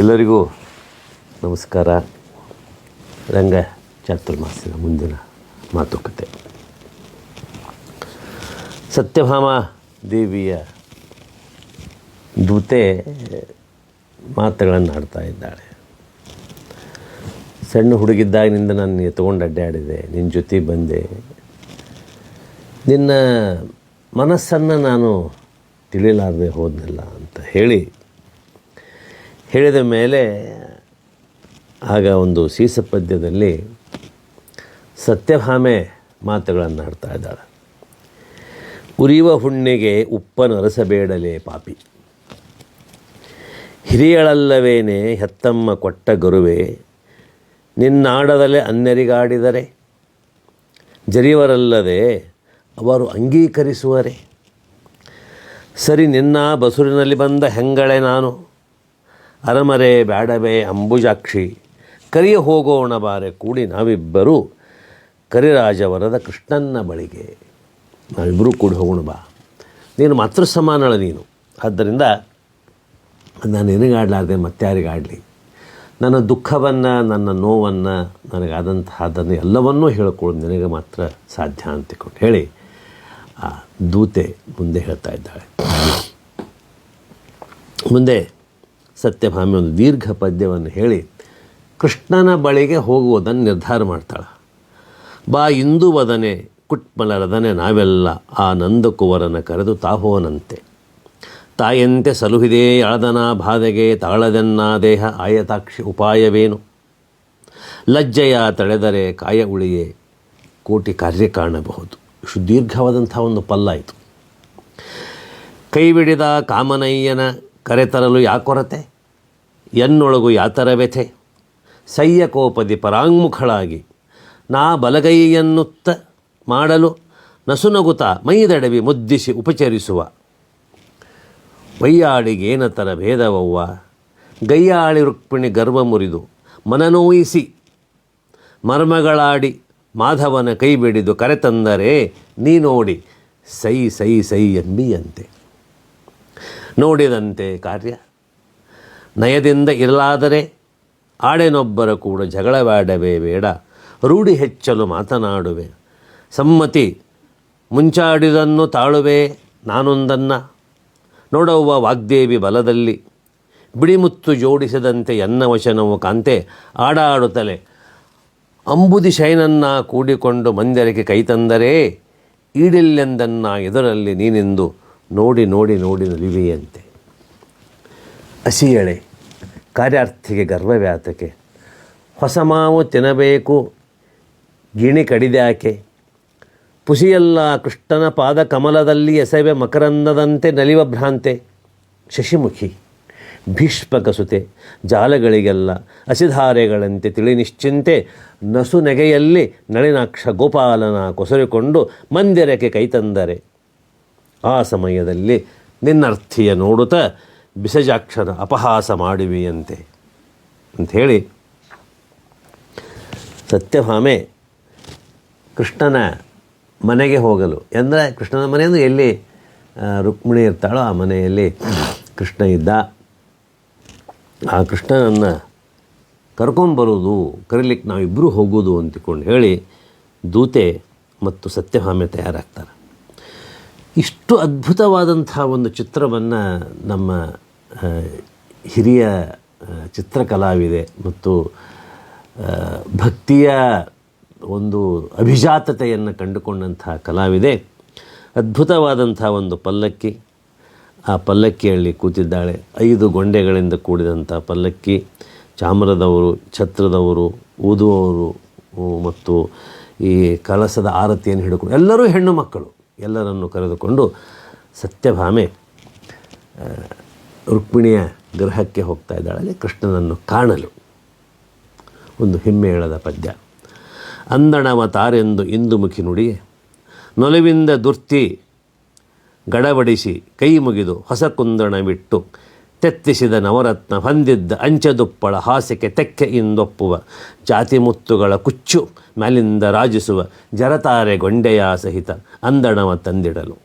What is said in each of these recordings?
ಎಲ್ಲರಿಗೂ ನಮಸ್ಕಾರ. ರಂಗ ಚಾತುರ್ಮಾಸ್ಯದ ಮುಂದಿನ ಮಾತುಕತೆ. ಸತ್ಯಭಾಮ ದೇವಿಯ ದೂತೆ ಮಾತುಗಳನ್ನು ಆಡ್ತಾ ಇದ್ದಾಳೆ. ಸಣ್ಣ ಹುಡುಗಿದ್ದಾಗಿನಿಂದ ನಾನು ತೊಗೊಂಡು ಅಡ್ಡಾಡಿದೆ. ನಿನ್ನ ಜೊತೆ ಬಂದೆ. ನಿನ್ನ ಮನಸ್ಸನ್ನು ನಾನು ತಿಳಿಲಾರದೆ ಹೋದ್ನಲ್ಲ ಅಂತ ಹೇಳಿ ಹೇಳಿದ ಮೇಲೆ ಆಗ ಒಂದು ಸೀಸ ಪದ್ಯದಲ್ಲಿ ಸತ್ಯಭಾಮೆ ಮಾತುಗಳನ್ನು ಆಡ್ತಾ ಇದ್ದಾಳೆ. ಉರಿಯುವ ಹುಣ್ಣಿಗೆ ಉಪ್ಪನ್ನು ಅರಸಬೇಡಲೇ ಪಾಪಿ. ಹಿರಿಯಳಲ್ಲವೇನೆ ಹೆತ್ತಮ್ಮ ಕೊಟ್ಟ ಗರುವೆ, ನಿನ್ನಾಡದಲ್ಲೇ ಅನ್ಯರಿಗಾಡಿದರೆ ಜರಿವರಲ್ಲದೆ ಅವರು ಅಂಗೀಕರಿಸುವರೆ. ಸರಿ ನಿನ್ನ ಬಸುರಿನಲ್ಲಿ ಬಂದ ಹೆಂಗಳೆ ನಾನು? ಅರಮರೆ ಬ್ಯಾಡವೇ ಅಂಬುಜಾಕ್ಷಿ. ಕರಿಯ ಹೋಗೋಣ ಬಾರೆ ಕೂಡಿ ನಾವಿಬ್ಬರು ಕರಿರಾಜವರದ ಕೃಷ್ಣನ್ನ ಬಳಿಗೆ. ನಾವಿಬ್ಬರೂ ಕೂಡಿ ಹೋಗೋಣ ಬಾ. ನೀನು ಮಾತೃ ಸಮಾನಳ ನೀನು. ಆದ್ದರಿಂದ ನಾನು ನಿನಗಾಡಲಾರ್ದೆ ಮತ್ತಾರಿಗಾಡಲಿ. ನನ್ನ ದುಃಖವನ್ನು, ನನ್ನ ನೋವನ್ನು, ನನಗಾದಂತಹದನ್ನು ಎಲ್ಲವನ್ನೂ ಹೇಳ್ಕೊಳ್ಳೋದು ನಿನಗೆ ಮಾತ್ರ ಸಾಧ್ಯ ಅಂತಿಕೊಂಡು ಹೇಳಿ ಆ ದೂತೆ ಮುಂದೆ ಹೇಳ್ತಾ ಇದ್ದಾಳೆ. ಮುಂದೆ ಸತ್ಯಭಾಮಿ ಒಂದು ದೀರ್ಘ ಪದ್ಯವನ್ನು ಹೇಳಿ ಕೃಷ್ಣನ ಬಳಿಗೆ ಹೋಗುವುದನ್ನು ನಿರ್ಧಾರ ಮಾಡ್ತಾಳೆ. ಬಾ ಇಂದು ವದನೆ ಕುಟ್ಮಲರದನೆ ನಾವೆಲ್ಲ ಆ ನಂದಕುವರನ ಕರೆದು ತಾಹೋನಂತೆ. ತಾಯಂತೆ ಸಲುಹಿದೇ ಅಳದನ ಬಾಧೆಗೆ ತಾಳದನ್ನ ದೇಹ ಆಯತಾಕ್ಷಿ ಉಪಾಯವೇನು? ಲಜ್ಜೆಯ ತಳೆದರೆ ಕಾಯ ಉಳಿಯೇ ಕೋಟಿ ಕಾರ್ಯ ಕಾಣಬಹುದು. ಸುದೀರ್ಘವಾದಂಥ ದೀರ್ಘವಾದಂಥ ಒಂದು ಪಲ್ಲಾಯಿತು. ಕೈ ಬಿಡಿದ ಕಾಮನಯ್ಯನ ಕರೆತರಲು ಯಾಕೊರತೆ ಎನ್ನೊಳಗು ಯಾತರ ವ್ಯಥೆ? ಸಯ್ಯ ಕೋಪದಿ ಪರಾಂಗುಖಳಾಗಿ ನಾ ಬಲಗೈಯನ್ನುತ್ತ ಮಾಡಲು ನಸುನಗುತ ಮೈದಡವಿ ಮುದ್ದಿಸಿ ಉಪಚರಿಸುವ. ವೈಯಾಳಿಗೇನ ಥರ ಭೇದವವ್ವ? ಗೈಯಾಳಿ ರುಕ್ಮಿಣಿ ಗರ್ವ ಮುರಿದು ಮನನೋಯಿಸಿ ಮರ್ಮಗಳಾಡಿ ಮಾಧವನ ಕೈ ಬಿಡಿದು ಕರೆತಂದರೆ ನೀ ನೋಡಿ ಸೈ ಸೈ ಸೈ ಎಂಬಿಯಂತೆ ನೋಡಿದಂತೆ ಕಾರ್ಯ. ನಯದಿಂದ ಇರಲಾದರೆ ಆಡೆನೊಬ್ಬರ ಕೂಡ ಜಗಳವಾಡವೇ ಬೇಡ. ರೂಢಿ ಹೆಚ್ಚಲು ಮಾತನಾಡುವೆ. ಸಮ್ಮತಿ ಮುಂಚಾಡಿದನ್ನು ತಾಳುವೆ ನಾನೊಂದನ್ನು. ನೋಡವ್ವ ವಾಗ್ದೇವಿ ಬಲದಲ್ಲಿ. ಬಿಡಿಮುತ್ತು ಜೋಡಿಸಿದಂತೆ ಎನ್ನ ವಚನವು ಕಾಂತೆ ಆಡಾಡುತ್ತಲೆ ಅಂಬುದಿ ಶೈನನ್ನ ಕೂಡಿಕೊಂಡು ಮಂದಿರಕ್ಕೆ ಕೈತಂದರೆ ಈಡಿಲ್ಲೆಂದನ್ನ ಎದುರಲ್ಲಿ ನೀನೆಂದು. ನೋಡಿ ನೋಡಿ ನೋಡಿ ನಲಿವೆಯಂತೆ ಹಸಿಯಳೆ ಕಾರ್ಯಾರ್ಥಿಗೆ ಗರ್ವವ್ಯಾತಕೆ ಹೊಸ ಮಾವು ತಿನ್ನಬೇಕು, ಗಿಣಿ ಕಡಿದ್ಯಾಕೆ, ಪುಸಿಯಲ್ಲ ಕೃಷ್ಣನ ಪಾದ ಕಮಲದಲ್ಲಿ ಎಸವೆ ಮಕರಂದದಂತೆ ನಲಿವ ಭ್ರಾಂತೆ, ಶಶಿಮುಖಿ ಭೀಷ್ಮಕಸುತೆ ಜಾಲಗಳಿಗೆಲ್ಲ ಹಸಿಧಾರೆಗಳಂತೆ ತಿಳಿ ನಿಶ್ಚಿಂತೆ ನಸು ನೆಗೆಯಲ್ಲಿ ನಳಿನಾಕ್ಷ ಗೋಪಾಲನ ಕೊಸರಿಕೊಂಡು ಮಂದಿರಕ್ಕೆ ಕೈತಂದರೆ ಆ ಸಮಯದಲ್ಲಿ ನಿನ್ನರ್ಥಿಯ ನೋಡುತ್ತಾ ಬಿಸಜಾಕ್ಷರ ಅಪಹಾಸ ಮಾಡುವಿಯಂತೆ ಅಂಥೇಳಿ ಸತ್ಯಭಾಮೆ ಕೃಷ್ಣನ ಮನೆಗೆ ಹೋಗಲು, ಎಂದರೆ ಕೃಷ್ಣನ ಮನೆಯನ್ನು ಎಲ್ಲಿ ರುಕ್ಮಿಣಿ ಇರ್ತಾಳೋ ಆ ಮನೆಯಲ್ಲಿ ಕೃಷ್ಣ ಇದ್ದ. ಆ ಕೃಷ್ಣನನ್ನು ಕರ್ಕೊಂಬರೋದು ಕರೀಲಿಕ್ಕೆ ನಾವಿಬ್ಬರೂ ಹೋಗೋದು ಅಂತಕೊಂಡು ಹೇಳಿ ದೂತೆ ಮತ್ತು ಸತ್ಯಭಾಮೆ ತಯಾರಾಗ್ತಾರೆ. ಇಷ್ಟು ಅದ್ಭುತವಾದಂಥ ಒಂದು ಚಿತ್ರವನ್ನು ನಮ್ಮ ಹಿರಿಯ ಚಿತ್ರಕಲಾವಿದೆ ಮತ್ತು ಭಕ್ತಿಯ ಒಂದು ಅಭಿಜಾತತೆಯನ್ನು ಕಂಡುಕೊಂಡಂಥ ಕಲಾವಿದೆ. ಅದ್ಭುತವಾದಂಥ ಒಂದು ಪಲ್ಲಕ್ಕಿ. ಆ ಪಲ್ಲಕ್ಕಿಯಲ್ಲಿ ಕೂತಿದ್ದಾಳೆ. ಐದು ಗೊಂಡೆಗಳಿಂದ ಕೂಡಿದಂಥ ಪಲ್ಲಕ್ಕಿ. ಚಾಮರದವರು, ಛತ್ರದವರು ಊದುವವರು ಮತ್ತು ಈ ಕಳಸದ ಆರತಿಯನ್ನು ಹಿಡ್ಕೊಂಡು ಎಲ್ಲರೂ ಹೆಣ್ಣು ಮಕ್ಕಳು. ಎಲ್ಲರನ್ನು ಕರೆದುಕೊಂಡು ಸತ್ಯಭಾಮೆ ರುಕ್ಮಿಣಿಯ ಗೃಹಕ್ಕೆ ಹೋಗ್ತಾ ಇದ್ದಾಳೆ ಕೃಷ್ಣನನ್ನು ಕಾಣಲು. ಒಂದು ಹೆಮ್ಮೆಯಳದ ಪದ್ಯ. ಅಂದಣವ ತಾರೆಂದು ಇಂದುಮುಖಿ ನುಡಿ, ನೊಲುವಿಂದ ದುರ್ತಿ ಗಡಬಡಿಸಿ ಕೈ ಮುಗಿದು ಹೊಸ ಕುಂದಣವಿಟ್ಟು ತೆತ್ತಿಸಿದ ನವರತ್ನ ಹೊಂದಿದ್ದ ಅಂಚದುಪ್ಪಳ ಹಾಸಿಗೆ ತೆಕ್ಕೆ ಇಂದೊಪ್ಪುವ, ಜಾತಿ ಮುತ್ತುಗಳ ಕುಚ್ಚು ಮ್ಯಾಲಿಂದ ರಾಜಿಸುವ ಜರತಾರೆ ಗೊಂಡೆಯ ಸಹಿತ ಅಂದಣವ ತಂದಿಡಲು.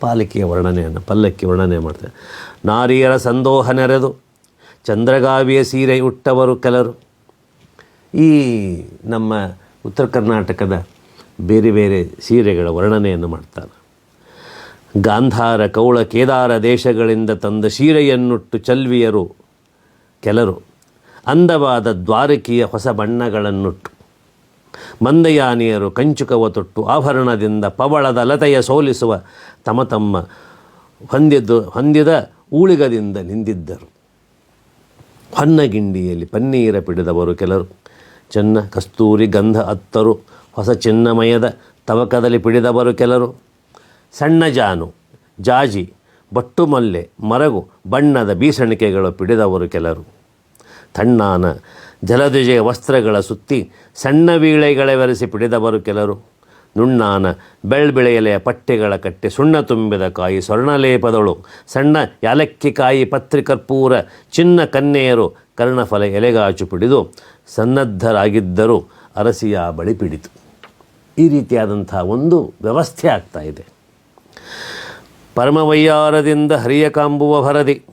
ಪಾಲಿಕೆಯ ವರ್ಣನೆಯನ್ನು, ಪಲ್ಲಕ್ಕಿ ವರ್ಣನೆ ಮಾಡ್ತಾರೆ ನಾರಿಯರ ಸಂದೋಹ ನೆರೆದು, ಚಂದ್ರಗಾವಿಯ ಸೀರೆ ಉಟ್ಟವರು ಕೆಲರು. ಈ ನಮ್ಮ ಉತ್ತರ ಕರ್ನಾಟಕದ ಬೇರೆ ಬೇರೆ ಸೀರೆಗಳ ವರ್ಣನೆಯನ್ನು ಮಾಡ್ತಾರೆ. ಗಾಂಧಾರ ಕೌಳ ಕೇದಾರ ದೇಶಗಳಿಂದ ತಂದ ಸೀರೆಯನ್ನುಟ್ಟು ಚಲ್ವಿಯರು ಕೆಲರು. ಅಂದವಾದ ದ್ವಾರಕಿಯ ಹೊಸ ಬಣ್ಣಗಳನ್ನುಟ್ಟು. ಮಂದಯಾನಿಯರು ಕಂಚುಕವ ತೊಟ್ಟು ಆಭರಣದಿಂದ ಪವಳದ ಲತೆಯ ಸೋಲಿಸುವ ತಮ ತಮ್ಮ ಹೊಂದಿದ್ದು ಹೊಂದಿದ ಊಳಿಗದಿಂದ ನಿಂದಿದ್ದರು. ಹೊನ್ನಗಿಂಡಿಯಲ್ಲಿ ಪನ್ನೀರ ಪಿಡಿದವರು ಕೆಲರು. ಚೆನ್ನ, ಕಸ್ತೂರಿ, ಗಂಧ ಅತ್ತರು, ಹೊಸ ಚಿನ್ನಮಯದ ತವಕದಲ್ಲಿ ಪಿಡಿದವರು ಕೆಲರು. ಸಣ್ಣ ಜಾನು, ಜಾಜಿ ಬಟ್ಟುಮಲ್ಲೆ ಮರಗು, ಬಣ್ಣದ ಬೀಸಣಿಕೆಗಳು ಪಿಡಿದವರು ಕೆಲರು. ತಣ್ಣಾನ ಜಲದುಜೆಯ ವಸ್ತ್ರಗಳ ಸುತ್ತಿ ಸಣ್ಣ ವೀಳೆಗಳೆವರೆಸಿ ಪಿಡಿದವರು ಕೆಲರು. ನುಣ್ಣಾನ ಬೆಳ್ಬಿಳೆಯಲೆಯ ಪಟ್ಟೆಗಳ ಕಟ್ಟೆ ಸುಣ್ಣ ತುಂಬಿದ ಕಾಯಿ ಸ್ವರ್ಣಲೇಪದಳು, ಸಣ್ಣ ಯಾಲಕ್ಕಿ ಕಾಯಿ ಪತ್ರಿ ಕರ್ಪೂರ, ಚಿನ್ನ ಕನ್ನೆಯರು ಕರ್ಣಫಲ ಎಲೆಗಾಚು ಪಿಡಿದು ಸನ್ನದ್ಧರಾಗಿದ್ದರೂ ಅರಸಿಯ ಬಳಿ ಪಿಡಿತು. ಈ ರೀತಿಯಾದಂಥ ಒಂದು ವ್ಯವಸ್ಥೆ ಆಗ್ತಾ ಇದೆ. ಪರಮವಯ್ಯಾರದಿಂದ ಹರಿಯ ಕಾಂಬುವ ಭರದಿ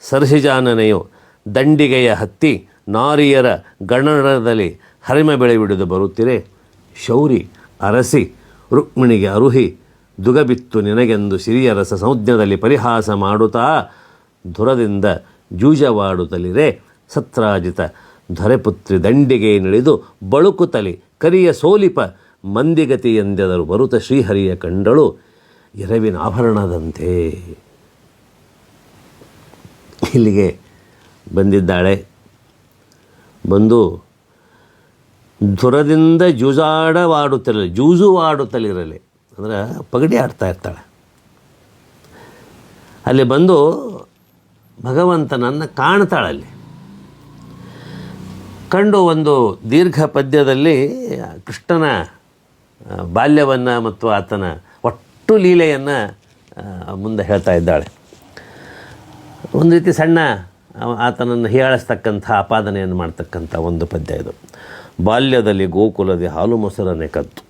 ಸರ್ಸಿಜಾನನೆಯು ದಂಡಿಗೆಯ ಹತ್ತಿ ನಾರಿಯರ ಗಣನದಲ್ಲಿ ಹರಿಮೆ ಬೆಳೆ ಬಿಡಿದು ಬರುತ್ತಿರೆ. ಶೌರಿ ಅರಸಿ ರುಕ್ಮಿಣಿಗೆ ಅರುಹಿ ದುಗಬಿತ್ತು ನಿನಗೆಂದು ಸಿರಿಯರಸ ಸಂಜ್ಞದಲ್ಲಿ ಪರಿಹಾಸ ಮಾಡುತ್ತಾ ಧುರದಿಂದ ಜೂಜವಾಡುತ್ತಲಿರೆ. ಸತ್ರಾಜಿತ ಧರೆಪುತ್ರಿ ದಂಡಿಗೆ ನಿಳಿದು ಬಳುಕುತಲಿ ಕರಿಯ ಸೋಲಿಪ ಮಂದಿಗತಿ ಎಂದೆದರು ಬರುತ್ತ ಶ್ರೀಹರಿಯ ಕಂಡಳು. ಎರವಿನ ಆಭರಣದಂತೆ ಇಲ್ಲಿಗೆ ಬಂದಿದ್ದಾಳೆ. ಬಂದು ಧುರದಿಂದ ಜೂಜು ಜೂಜುವಾಡುತ್ತಲಿರಲಿ. ಅಂದರೆ ಪಗಡಿ ಆಡ್ತಾ ಇರ್ತಾಳೆ. ಅಲ್ಲಿ ಬಂದು ಭಗವಂತನನ್ನು ಕಾಣ್ತಾಳಲ್ಲಿ ಕಂಡು ಒಂದು ದೀರ್ಘ ಪದ್ಯದಲ್ಲಿ ಕೃಷ್ಣನ ಬಾಲ್ಯವನ್ನು ಮತ್ತು ಆತನ ಒಟ್ಟು ಲೀಲೆಯನ್ನು ಮುಂದೆ ಹೇಳ್ತಾ ಇದ್ದಾಳೆ. ಒಂದು ರೀತಿ ಸಣ್ಣ ಆತನನ್ನು ಹೀಯಾಳಿಸ್ತಕ್ಕಂಥ ಆಪಾದನೆಯನ್ನು ಮಾಡ್ತಕ್ಕಂಥ ಒಂದು ಪದ್ಯ ಇದು. ಬಾಲ್ಯದಲ್ಲಿ ಗೋಕುಲದಿ ಹಾಲು ಮೊಸರನೆ ಕದ್ದು.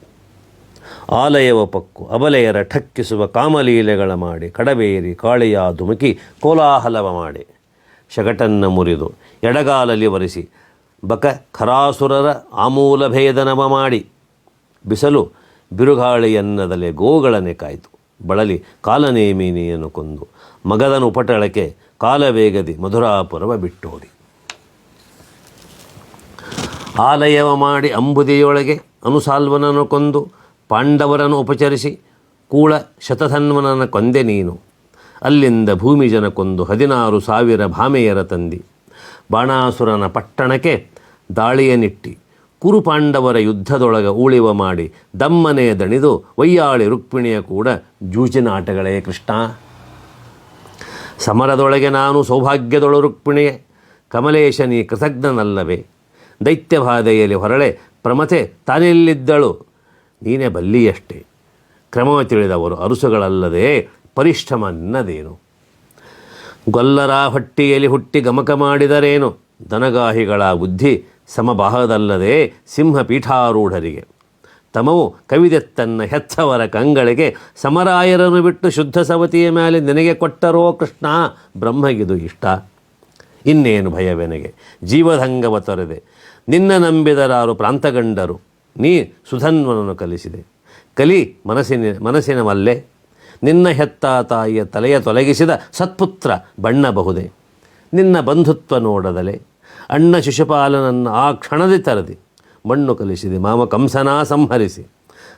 ಆಲಯವ ಪಕ್ಕು, ಅಬಲೆಯರ ಠಕ್ಕಿಸುವ ಕಾಮಲೀಲೆಗಳ ಮಾಡಿ, ಕಡಬೇರಿ, ಕಾಳಿಯ ಧುಮುಕಿ, ಕೋಲಾಹಲವ ಮಾಡಿ. ಶಗಟನ್ನು ಮುರಿದು, ಎಡಗಾಲಲ್ಲಿ ಒರೆಸಿ, ಬಕ ಖರಾಸುರರ ಆಮೂಲ ಭೇದನವ ಮಾಡಿ. ಬಿಸಲು ಬಿರುಗಾಳಿಯನ್ನದಲೆ ಗೋಗಳನೆ ಕಾಯಿತು. ಬಳಲಿ ಕಾಲನೇಮಿನಿಯನ್ನು ಕೊಂದು. ಮಗದನ ಉಪಟಳಕ್ಕೆ ಕಾಲವೇಗದಿ ಮಧುರಾಪುರವ ಬಿಟ್ಟೋಡಿ. ಆಲಯವ ಮಾಡಿ ಅಂಬುದಿಯೊಳಗೆ ಅನುಸಾಲ್ವನನ್ನು ಕೊಂದು, ಪಾಂಡವರನ್ನು ಉಪಚರಿಸಿ, ಕೂಳ ಶತಧನ್ವನನ್ನು ಕೊಂದೆ ನೀನು. ಅಲ್ಲಿಂದ ಭೂಮಿಜನ ಕೊಂದು ಹದಿನಾರು ಸಾವಿರ ಭಾಮೆಯರ ತಂದಿ. ಬಾಣಾಸುರನ ಪಟ್ಟಣಕ್ಕೆ ದಾಳಿಯನಿಟ್ಟಿ ಕುರು ಪಾಂಡವರ ಯುದ್ಧದೊಳಗ ಉಳಿವ ಮಾಡಿ ದಮ್ಮನೆ ದಣಿದು ವಯ್ಯಾಳಿ ರುಕ್ಮಿಣಿಯ ಕೂಡ ಜೂಜಿನ ಆಟಗಳೇ ಕೃಷ್ಣ. ಸಮರದೊಳಗೆ ನಾನು ಸೌಭಾಗ್ಯದೊಳು ರುಕ್ಮಿಣಿಯೇ, ಕಮಲೇಶ ನೀ ಕೃತಜ್ಞನಲ್ಲವೇ. ದೈತ್ಯಬಾಧೆಯಲ್ಲಿ ಹೊರಳೆ, ಪ್ರಮಥೆ ತಾನೆಲ್ಲಿದ್ದಳು ನೀನೇ ಬಲ್ಲಿಯಷ್ಟೇ. ಕ್ರಮವ ತಿಳಿದವರು ಅರಸುಗಳಲ್ಲದೆ ಪರಿಶ್ರಮ ನಿನ್ನದೇನು? ಗೊಲ್ಲರ ಹೊಟ್ಟಿಯಲ್ಲಿ ಹುಟ್ಟಿ ಗಮಕ ಮಾಡಿದರೇನು? ದನಗಾಹಿಗಳ ಬುದ್ಧಿ ಸಮಬಾಹದಲ್ಲದೆ ಸಿಂಹ ಪೀಠಾರೂಢರಿಗೆ ತಮವು ಕವಿದೆತ್ತನ್ನ ಹೆತ್ತವರ ಕಂಗಳಿಗೆ ಸಮರಾಯರನ್ನು ಬಿಟ್ಟು ಶುದ್ಧ ಸವತಿಯ ಮೇಲೆ ನಿನಗೆ ಕೊಟ್ಟರೋ ಕೃಷ್ಣ, ಬ್ರಹ್ಮಗಿದು ಇಷ್ಟ. ಇನ್ನೇನು ಭಯವೆನಗೆ? ಜೀವಧಂಗವ ತೊರೆದೆ. ನಿನ್ನ ನಂಬಿದರಾರು ಪ್ರಾಂತಗಂಡರು, ನೀ ಸುಧನ್ವನನ್ನು ಕಲಿಸಿದೆ. ಕಲಿ ಮನಸ್ಸಿನ ಮನಸ್ಸಿನ ಮಲ್ಲೆ. ನಿನ್ನ ಹೆತ್ತ ತಾಯಿಯ ತಲೆಯ ತೊಲಗಿಸಿದ ಸತ್ಪುತ್ರ ಬಣ್ಣಬಹುದೇ. ನಿನ್ನ ಬಂಧುತ್ವ ನೋಡದಲೆ. ಅಣ್ಣ ಶಿಶುಪಾಲನನ್ನು ಆ ಕ್ಷಣದೇ ತರದಿ. ಮಣ್ಣು ಕಲಿಸಿದೆ, ಮಾಮ ಕಂಸನ ಸಂಹರಿಸಿ.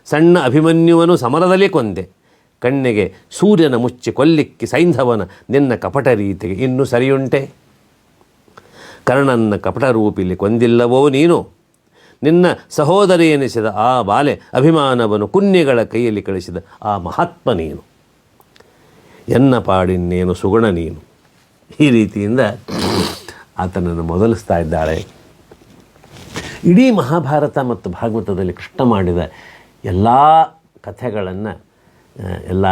ಸಣ್ಣ ಅಭಿಮನ್ಯುವನು ಸಮರದಲ್ಲಿ ಕೊಂದೆ. ಕಣ್ಣಿಗೆ ಸೂರ್ಯನ ಮುಚ್ಚಿ ಕೊಲ್ಲಿಕ್ಕಿ ಸೈಂಧವನ ನಿನ್ನ ಕಪಟ ರೀತಿಗೆ ಇನ್ನು ಸರಿಯುಂಟೆ? ಕರ್ಣನ್ನ ಕಪಟ ರೂಪಿಲಿ ಕೊಂದಿಲ್ಲವೋ ನೀನು? ನಿನ್ನ ಸಹೋದರಿ ಎನಿಸಿದ ಆ ಬಾಲೆ ಅಭಿಮಾನವನ್ನು ಕುನ್ಯಗಳ ಕೈಯಲ್ಲಿ ಕಳಿಸಿದ ಆ ಮಹಾತ್ಮ ನೀನು. ಎನ್ನ ಪಾಡಿನ್ನೇನು ಸುಗುಣ ನೀನು. ಈ ರೀತಿಯಿಂದ ಆತನನ್ನು ಮೊದಲಿಸ್ತಾ ಇದ್ದಾಳೆ. ಇಡೀ ಮಹಾಭಾರತ ಮತ್ತು ಭಾಗವತದಲ್ಲಿ ಕೃಷ್ಣ ಮಾಡಿದ ಎಲ್ಲ ಕಥೆಗಳನ್ನು ಎಲ್ಲ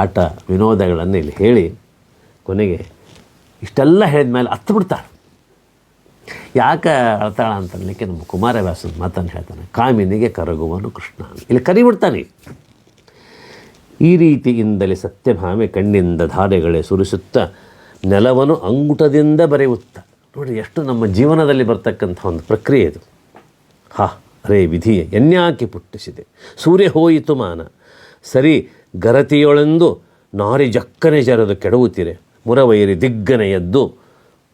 ಆಟ ವಿನೋದಗಳನ್ನು ಇಲ್ಲಿ ಹೇಳಿ ಕೊನೆಗೆ ಇಷ್ಟೆಲ್ಲ ಹೇಳಿದ ಮೇಲೆ ಹತ್ತು ಬಿಡ್ತಾಳೆ. ಯಾಕೆ ಅಳ್ತಾಳ ಅಂತನ್ಲಿಕ್ಕೆ ನಮ್ಮ ಕುಮಾರವ್ಯಾಸನ ಮಾತನ್ನು ಹೇಳ್ತಾನೆ, ಕಾಮಿನಿಗೆ ಕರಗುವನು ಕೃಷ್ಣ. ಇಲ್ಲಿ ಕರಿಬಿಡ್ತಾನೆ. ಈ ರೀತಿಯಿಂದಲೇ ಸತ್ಯಭಾಮೆ ಕಣ್ಣಿಂದ ಧಾರೆಗಳೇ ಸುರಿಸುತ್ತಾ ನೆಲವನ್ನು ಅಂಗುಟದಿಂದ ಬರೆಯುತ್ತ. ನೋಡಿ, ಎಷ್ಟು ನಮ್ಮ ಜೀವನದಲ್ಲಿ ಬರ್ತಕ್ಕಂಥ ಒಂದು ಪ್ರಕ್ರಿಯೆ ಇದು. ಹಾ ರೇ ವಿಧಿ ಎನ್ಯಾಕೆ ಪುಟ್ಟಿಸಿದೆ. ಸೂರ್ಯ ಹೋಯಿತು ಮಾನ. ಸರಿ, ಗರತಿಯೊಳೆಂದು ನಾರಿ ಜಕ್ಕನೆ ಜರದು ಕೆಡವುತ್ತಿರೆ. ಮುರವೈರಿ ದಿಗ್ಗನೆ ಎದ್ದು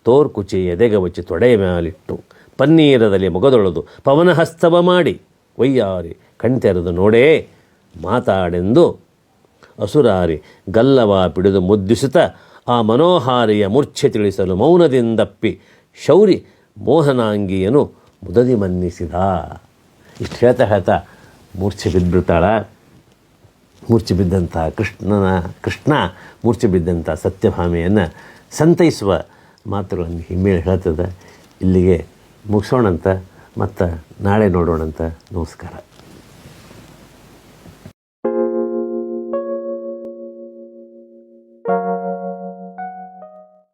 ತೋರ್ಕುಚಿ ಎದೆಗವಚಿ ತೊಡೆಯ ಮ್ಯಾಲಿಟ್ಟು. ಪನ್ನೀರದಲ್ಲಿ ಮೊಗದೊಳದು ಪವನಹಸ್ತವ ಮಾಡಿ. ಒಯ್ಯಾರಿ ಕಣ್ತೆರೆದು ನೋಡೇ ಮಾತಾಡೆಂದು ಅಸುರಾರಿ ಗಲ್ಲವ ಪಿಡಿದು ಮುದ್ದಿಸುತ್ತ ಆ ಮನೋಹಾರಿಯ ಮೂರ್ಛೆ ತಿಳಿಸಲು ಮೌನದಿಂದಪ್ಪಿ ಶೌರಿ ಮೋಹನಾಂಗಿಯನು ಮುದದಿ ಮನ್ನಿಸಿದ. ಇಷ್ಟು ಹೇಳ್ತಾ ಹೇಳ್ತಾ ಮೂರ್ಛೆ ಬಿದ್ದುಬಿಡ್ತಾಳ ಮೂರ್ಛೆ ಬಿದ್ದಂಥ ಕೃಷ್ಣನ, ಕೃಷ್ಣ ಮೂರ್ಛೆ ಬಿದ್ದಂಥ ಸತ್ಯಭಾಮೆಯನ್ನು ಸಂತೈಸುವ ಮಾತುಗಳನ್ನು ಹಿಮ್ಮೇಳೆ ಹೇಳ್ತದೆ. ಇಲ್ಲಿಗೆ ಮುಗಿಸೋಣಂತ, ಮತ್ತು ನಾಳೆ ನೋಡೋಣಂತ. ನಮಸ್ಕಾರ.